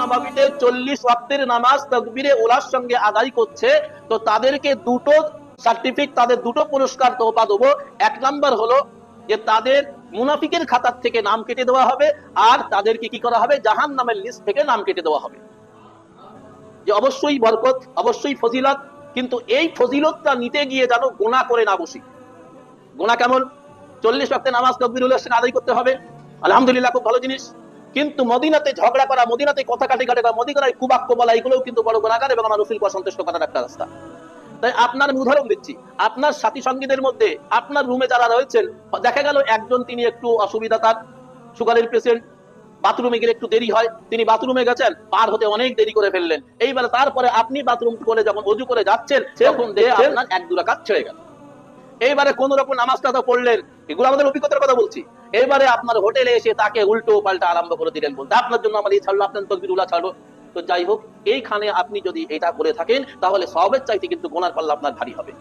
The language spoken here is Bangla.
নবাবিতে চল্লিশ ওয়াক্তের নামাজ তকবিরে ওলার সঙ্গে আদায় করছে, তো তাদেরকে দুটো সার্টিফিকেট তাদের দুটো পুরস্কার তোপা দেবো। এক নাম্বার হলো যে তাদের মুনাফিকের খাতার থেকে নাম কেটে দেওয়া হবে, আর তাদেরকে কি করা হবে? জাহান নামের লিস্ট থেকে নাম কেটে দেওয়া হবে। যে অবশ্যই বরকত, অবশ্যই ফজিলত, কিন্তু এই ফজিলতটা নিতে গিয়ে যেন গোনা করে না বসি। গোনা কেমন? চল্লিশ ওয়াক্তে নামাজ তকবিরুল হোসেন আদায় করতে হবে। আলহামদুলিল্লাহ, খুব ভালো জিনিস। কিন্তু মদিনাতে ঝগড়া করা মদিনাতে কথা কাটি কাটে করা মদিনায় কুবাক্য বলা এগুলোও কিন্তু বড় গোনাগার এবং আমার রসুলকে অসন্তুষ্ট করার একটা রাস্তা। তাই আপনার আমি উদাহরণ দিচ্ছি। আপনার সাথী সঙ্গীদের মধ্যে আপনার রুমে যারা রয়েছেন দেখা গেল একজন তিনি একটু অসুবিধা তার সুগারের পেশেন্ট বাথরুমে গেলে একটু দেরি হয় তিনি বাথরুমে গেছেন পার হতে অনেক দেরি করে ফেললেন। এইবার তারপরে আপনি বাথরুম করে যখন অজু করে যাচ্ছেন তখন দেখে আপনার এক দু রাকাত ছেড়ে গেল। এইবারে কোন রকম নামাজটা কথা পড়লেন, এগুলো আমাদের অভিজ্ঞতার কথা বলছি। এবারে আপনার হোটেলে এসে তাকে উল্টো পাল্টা আরম্ভ করে দিলেন বলতে, আপনার জন্য আমার এই ছাড়লো, আপনার তকবির উল্লাহ ছাড়লো। তো যাই হোক, এইখানে আপনি যদি এটা করে থাকেন, তাহলে সবের চাইতে কিন্তু গোনার পাল্লা আপনার ভারী হবে।